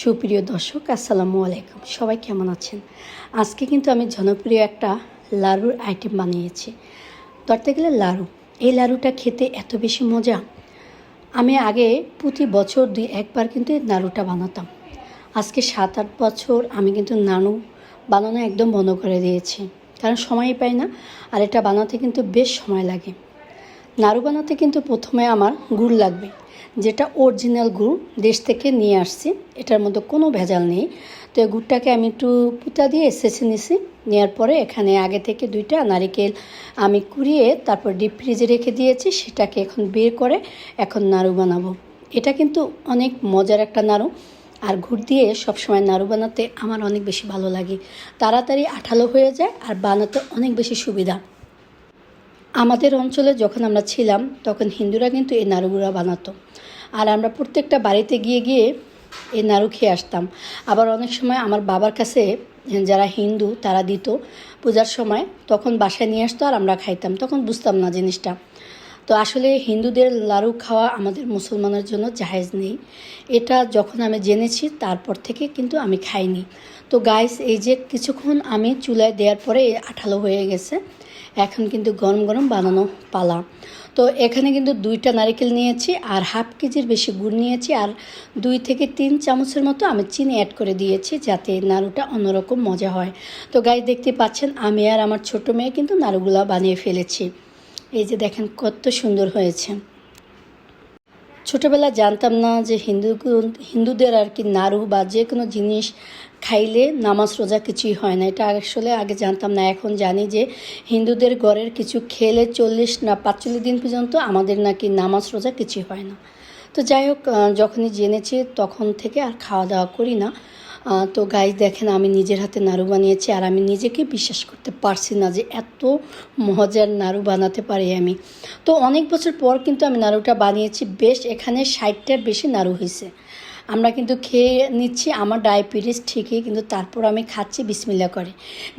সুপ্রিয় দর্শক, আসসালামু আলাইকুম। সবাই কেমন আছেন? আজকে কিন্তু আমি জনপ্রিয় একটা লাড়ুর আইটেম বানিয়েছি। ধরতে গেলে লাড়ু এই লাড়ুটা খেতে এত বেশি মজা। আমি আগে প্রতি বছর দুই একবার কিন্তু এই নাড়ুটা বানাতাম। আজকে সাত আট বছর আমি কিন্তু নাড়ু বানানো একদম বন্ধ করে দিয়েছি। কারণ সময়ই পাই না, আর এটা বানাতে কিন্তু বেশ সময় লাগে। নাড়ু বানাতে কিন্তু প্রথমে আমার গুড় লাগবে, যেটা অরিজিনাল গুড় দেশ থেকে নিয়ে আসছি, এটার মধ্যে কোনো ভেজাল নেই। তো এই গুড়টাকে আমি একটু পুতা দিয়ে এসেছে নিছি নেওয়ার পরে এখানে আগে থেকে দুইটা নারিকেল আমি কুড়িয়ে তারপর ডিপ ফ্রিজে রেখে দিয়েছি, সেটাকে এখন বের করে এখন নাড়ু বানাবো। এটা কিন্তু অনেক মজার একটা নাড়ু, আর গুড় দিয়ে সবসময় নাড়ু বানাতে আমার অনেক বেশি ভালো লাগে। তাড়াতাড়ি আঠালো হয়ে যায় আর বানাতে অনেক বেশি সুবিধা। আমাদের অঞ্চলে যখন আমরা ছিলাম, তখন হিন্দুরা কিন্তু এই নাড়ুগুড়া বানাতো। আর আমরা প্রত্যেকটা বাড়িতে গিয়ে গিয়ে এই নাড়ু খেয়ে আসতাম। আবার অনেক সময় আমার বাবার কাছে যারা হিন্দু, তারা দিত পূজার সময়, তখন বাসায় নিয়ে আসতো আর আমরা খাইতাম। তখন বুঝতাম না জিনিসটা। তো আসলে হিন্দুদের লাড়ু খাওয়া আমাদের মুসলমানের জন্য জাহেজ নেই। এটা যখন আমি জেনেছি, তারপর থেকে কিন্তু আমি খাইনি। তো গাইস এই যে কিছুক্ষণ আমি চুলায় দেওয়ার পরে আঠালো হয়ে গেছে। এখন কিন্তু গরম গরম বানানো পালা। তো এখানে কিন্তু দুইটা নারিকেল নিয়েছি আর হাফ কেজির বেশি গুড় নিয়েছি আর দুই থেকে তিন চামচের মতো আমি চিনি অ্যাড করে দিয়েছি যাতে নাড়ুটা অন্যরকম মজা হয়। তো গাই দেখতে পাচ্ছেন আমি আর আমার ছোট মেয়ে কিন্তু নাড়ুগুলা বানিয়ে ফেলেছি। এই যে দেখেন কত সুন্দর হয়েছে। ছোটোবেলা জানতাম না যে হিন্দু হিন্দুদের আর কি নাড়ু বা যে কোনো জিনিস খাইলে নামাজ রোজা কিছুই হয় না। এটা আসলে আগে জানতাম না, এখন জানি যে হিন্দুদের ঘরের কিছু খেলে চল্লিশ না পাঁচচল্লিশ দিন পর্যন্ত আমাদের নাকি নামাজ রোজা কিছুই হয় না। তো যাই হোক যখনই জেনেছি তখন থেকে আর খাওয়া দাওয়া করি না। তো গাইজ দেখেন, আমি নিজের হাতে নাড়ু বানিয়েছি আর আমি নিজেকে বিশ্বাস করতে পারছি না যে এত মজার নাড়ু বানাতে পারি আমি। তো অনেক বছর পর কিন্তু আমি নাড়ুটা বানিয়েছি, বেশ এখানে ষাটটার বেশি নাড়ু হয়েছে। আমরা কিন্তু খেয়ে নিচ্ছি, আমার ডায়াবেটিস ঠিকই, কিন্তু তারপর আমি খাচ্ছি, বিসমিল্লা করে।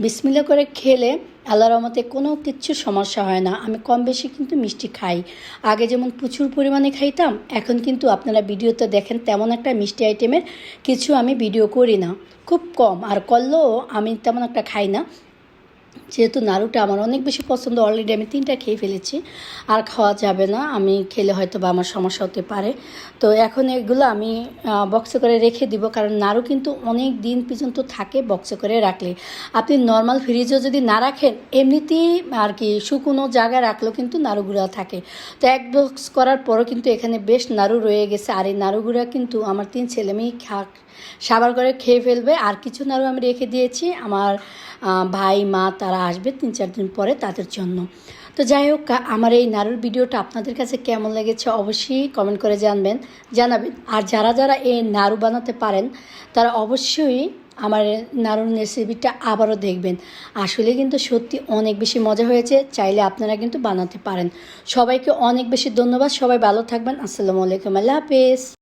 বিসমিল্লা করে খেলে আল্লাহ রহমতে কোনো কিচ্ছু সমস্যা হয় না। আমি কম বেশি কিন্তু মিষ্টি খাই। আগে যেমন প্রচুর পরিমাণে খাইতাম, এখন কিন্তু আপনারা ভিডিওতে দেখেন তেমন একটা মিষ্টি আইটেমের কিছু আমি ভিডিও করি না। খুব কম, আর করলেও আমি তেমন একটা খাই না। যেহেতু নাড়ুটা আমার অনেক বেশি পছন্দ অলরেডি আমি তিনটা খেয়ে ফেলেছি। আর খাওয়া যাবে না, আমি খেলে হয়তো বা আমার সমস্যা হতে পারে। তো এখন এগুলো আমি বক্সে করে রেখে দিব, কারণ নাড়ু কিন্তু অনেক দিন পর্যন্ত থাকে বক্সে করে রাখলে। আপনি নর্মাল ফ্রিজও যদি না রাখেন, এমনিতেই আর কি শুকনো জায়গায় রাখলেও কিন্তু নাড়ুগুড়া থাকে। তো এক বক্স করার পরও কিন্তু এখানে বেশ নাড়ু রয়ে গেছে, আর এই নাড়ুগুড়া কিন্তু আমার তিন ছেলে মেয়ে সাবার করে খেয়ে ফেলবে। আর কিছু নাড়ু আমি রেখে দিয়েছি। আমার ভাই, মা তারা আসবে তিন চার দিন পরে তাদের জন্য। তো যাই হোক আমার এই নাড়ুর ভিডিওটা আপনাদের কাছে কেমন লেগেছে অবশ্যই কমেন্ট করে জানবেন, জানাবেন। আর যারা যারা এই নাড়ু বানাতে পারেন, তারা অবশ্যই আমার নাড়ুর রেসিপিটা আবারও দেখবেন। আসলে কিন্তু সত্যি অনেক বেশি মজা হয়েছে, চাইলে আপনারা কিন্তু বানাতে পারেন। সবাইকে অনেক বেশি ধন্যবাদ। সবাই ভালো থাকবেন। আসসালামু আলাইকুম। আল্লাহ হাফেজ।